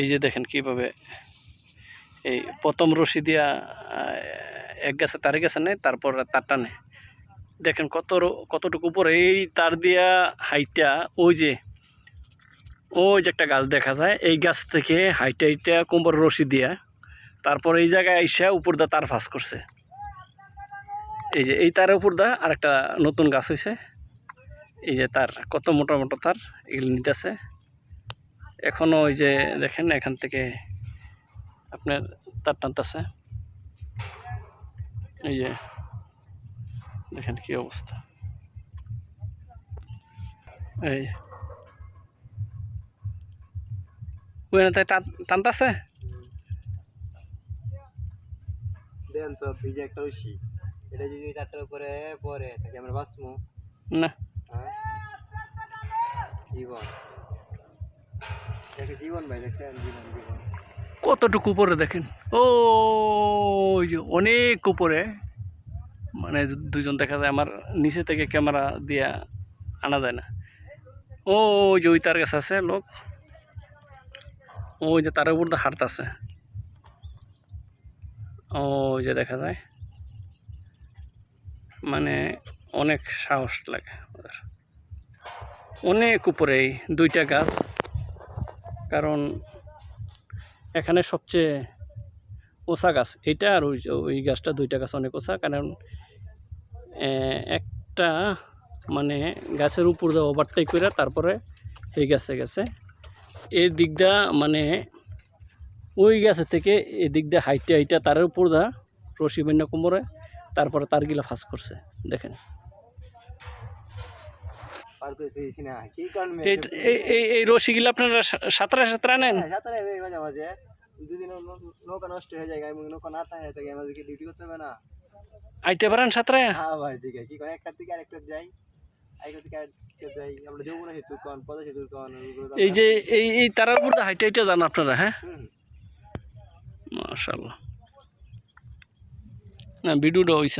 এই যে দেখেন কীভাবে এই প্রথম রশি দিয়া এক গাছে তারে গেছে নেই, তারপর তার টানে। দেখেন কত কতটুকু উপরে এই তার দিয়া হাইটা ওই যে ওই যে একটা গাছ দেখা যায়, এই গাছ থেকে হাইটা হাইটা কোমর রশি দিয়া, তারপর এই জায়গায় আইসা উপর দা তার ফাঁস করছে। এই যে এই তারের উপর দা আরেকটা নতুন গাছ হয়েছে এই যে তার কত মোটা মোটা তার, এগুলো নিতেছে। এখনও ওই যে দেখেন এখান থেকে আপনার তার টানতেছে এই যে দেখেন কি অবস্থা। এই। টানতেছে দেন তো ভিজে একটা রশি। এটা যদি চারটার উপরে পরে তাকে আমরা বাঁচবো না। হ্যাঁ? জীবন দেখে কতটুকু উপরে দেখেন? ওই যে অনেক উপরে। মানে দুজন দেখা যায়, আমার নিচে থেকে ক্যামেরা দিয়া আনা যায় না। ও ওই যে ওই তার কাছে আছে লোক। ওই যে তার উপর তো হাঁটতেছে। ওই যে দেখা যায়। মানে অনেক সাহস লাগে ওদের। অনেক উপরে এই দুইটা গাছ। কারণ এখানে সবচেয়ে ওষা গাছ এটা আর ওই ওই গাছটা, দুইটা গাছ অনেক ওষা কারণ একটা মানে গাছের উপর দিয়ে ওভারটেক করে তারপরে এই গাছে গেছে। এই দিকটা মানে ওই গাছের থেকে এই দিক দিয়ে হাইটে হাইটে তার উপর দা রশি বন্য কোমরে, তারপরে তারগুলা ফাঁস করছে। দেখেন। পার করেছে এই সিনা কি কারণ? এই এই- রশিগুলো আপনারা সাঁতরা সাঁতরা নেন? সাঁতারে মাঝে মাঝে। দুদিন নৌকা নষ্ট হয়ে যায় এবং নৌকা না থাকে তাকে আমাদেরকে ডিউটি করতে হবে না। আইতে পারেন সাঁতরা? হ্যাঁ ভাই ঠিক আছে। কি করে আরেকটা যাই। এই যে এই এই তারার উপর হাইটে হাইটে যান আপনারা হ্যাঁ। মাশাল্লাহ না ভিডিওটা হয়েছে